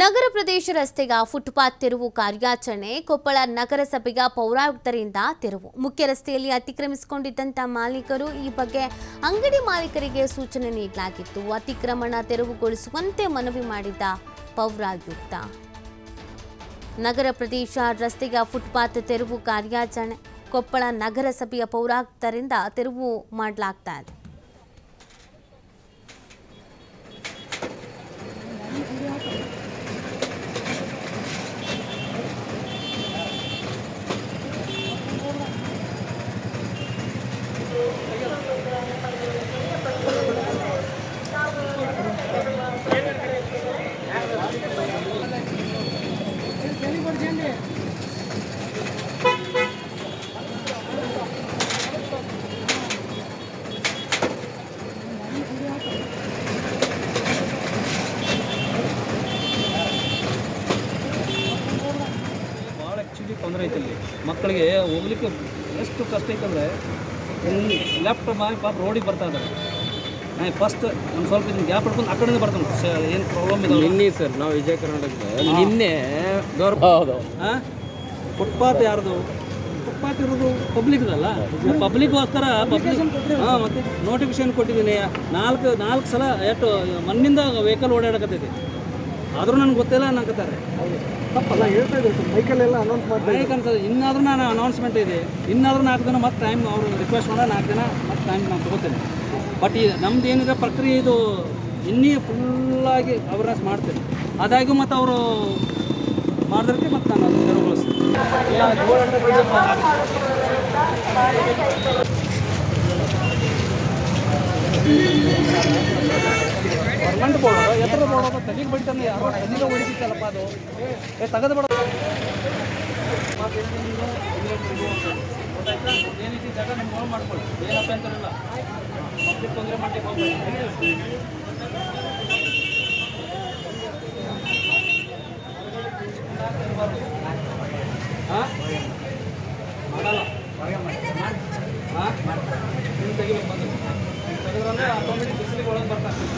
ನಗರ ಪ್ರದೇಶ ರಸ್ತೆಗ footpath ತೆರವು ಕಾರ್ಯಾಚರಣೆ, ಕೊಪ್ಪಳ ನಗರಸಭೆಯ ಪೌರಾಯುಕ್ತರಿಂದ ತೆರವು. ಮುಖ್ಯ ರಸ್ತೆಯಲ್ಲಿ ಅತಿಕ್ರಮಿಸಿಕೊಂಡಿದ್ದಂಥ ಮಾಲೀಕರು ಈ ಬಗ್ಗೆ ಅಂಗಡಿ ಮಾಲೀಕರಿಗೆ ಸೂಚನೆ ನೀಡಲಾಗಿತ್ತು. ಅತಿಕ್ರಮಣ ತೆರವುಗೊಳಿಸುವಂತೆ ಮನವಿ ಮಾಡಿದ ಪೌರಾಯುಕ್ತ. ನಗರ ಪ್ರದೇಶ ರಸ್ತೆಯ ಫುಟ್ಪಾತ್ ತೆರವು ಕಾರ್ಯಾಚರಣೆ, ಕೊಪ್ಪಳ ನಗರಸಭೆಯ ಪೌರಾಯುಕ್ತರಿಂದ ತೆರವು ಮಾಡಲಾಗ್ತಾ ಇದೆ ಭಾಳ ಆ್ಯಕ್ಚುಲಿ ತೊಂದರೆ ಐತೆ ಇಲ್ಲಿ ಮಕ್ಕಳಿಗೆ ಹೋಗ್ಲಿಕ್ಕೆ ಎಷ್ಟು ಕಷ್ಟ ಐತಂದರೆ ಲೆಫ್ಟ್ ಮಾಡಿ ಪಾಪ ರೋಡಿಗೆ ಬರ್ತಾ ಇದ್ದಾರೆ. ನಾನು ಫಸ್ಟ್ ಒಂದು ಸ್ವಲ್ಪ ಇದನ್ನು ಗ್ಯಾಪ್ ಹಿಡ್ಕೊಂಡು ಆ ಕಡೆಯಿಂದ ಬರ್ತಾನೆ ಏನು ಪ್ರಾಬ್ಲಮ್ ಇದೆ ನಿನ್ನೆ ಸರ್ ನಾವು ವಿಜಯ ಕರ್ನಾಟಕ ನಿನ್ನೆ ಗೌರವ ಹೌದು. ಹಾಂ? ಫುಟ್ಪಾತ್ ಯಾರ್ದು? ಫುಟ್ಪಾತ್ ಇರೋದು ಪಬ್ಲಿಕ್ದಲ್ಲ ಪಬ್ಲಿಕ್ಗೋಸ್ಕರ ಪಬ್ಲಿಕ್ ಹಾಂ ಮತ್ತೆ ನೋಟಿಫಿಕೇಶನ್ ಕೊಟ್ಟಿದ್ದೀನಿ. ನಾಲ್ಕು ನಾಲ್ಕು ಸಲ ಎಷ್ಟು ಮಣ್ಣಿಂದ ವೆಹಿಕಲ್ ಓಡಾಡಕತ್ತೈತಿ. ಆದರೂ ನನಗೆ ಗೊತ್ತಿಲ್ಲ ಅನ್ನಕತ್ತಾರೆ ತಪ್ಪಲ್ಲ ಹೇಳ್ತಾ ಇದ್ದಾರೆ ಸರ್ ಮೈಕಲ್ಲೆಲ್ಲ ಅನೌನ್ಸ್ ಮಾಡಿ ನನಗೆ ಅನ್ಸೋದು ಇನ್ನಾದರೂ ನಾನು ಅನೌನ್ಸ್ಮೆಂಟ್ ಇದೆ. ಇನ್ನಾದರೂ ನಾಲ್ಕು ದಿನ ಮತ್ತೆ ಟೈಮ್ ಅವರು ರಿಕ್ವೆಸ್ಟ್ ಮಾಡೋ ನಾಲ್ಕು ದಿನ ಮತ್ತೆ ಟೈಮ್ ನಾನು ತಗೋತೇನೆ. ಬಟ್ ಈ ನಮ್ದು ಏನಿದೆ ಪ್ರಕ್ರಿಯೆ ಇದು ಇನ್ನೀ ಫುಲ್ಲಾಗಿ ಅವೇರ್ನೆಸ್ ಮಾಡ್ತೇನೆ. ಆದಾಗ್ಯೂ ಮತ್ತು ಅವರು ಮಾಡಿದ್ರೆ ಮತ್ತೆ ನಾನು ಅದನ್ನು ತೆರವುಗೊಳಿಸ್ತೀನಿ. ಗೌರ್ಮೆಂಟ್ ಬೋರ್ಡ್ ಎತ್ತರ ಬೋರ್ಡ್ ತಲೆಗೆ ಯಾರು ಯಾರೋ? ತಲೆಗೆ ಹೊಡಿತಿತ್ತಲ್ಲಪ್ಪ ಅದು? ಏ, ತೆಗೆದು ಬಿಡ. ಏನೈತಿ ಜಾಗ, ನಮ್ಗೆ ಹೋಗಿ ಮಾಡ್ಕೊಳ್ಳಿ. ಏನಪ್ಪ ಅಂತಾರಲ್ಲ ಪಬ್ಲಿಕ್ ತೊಂದರೆ ಮಾಡಿ ಹಾಂ ಮಾಡಲ್ಲ ಹಾಂ ನೀವು ತೆಗಿಬೇಕು ಬಂದು ತೆಗೆದ್ರಂದ್ರೆ ಆಟೋಮೆಟಿಕ್ ಬಿಸಿಲಿಗೆ ಒಳಗೆ ಬರ್ತಾರೆ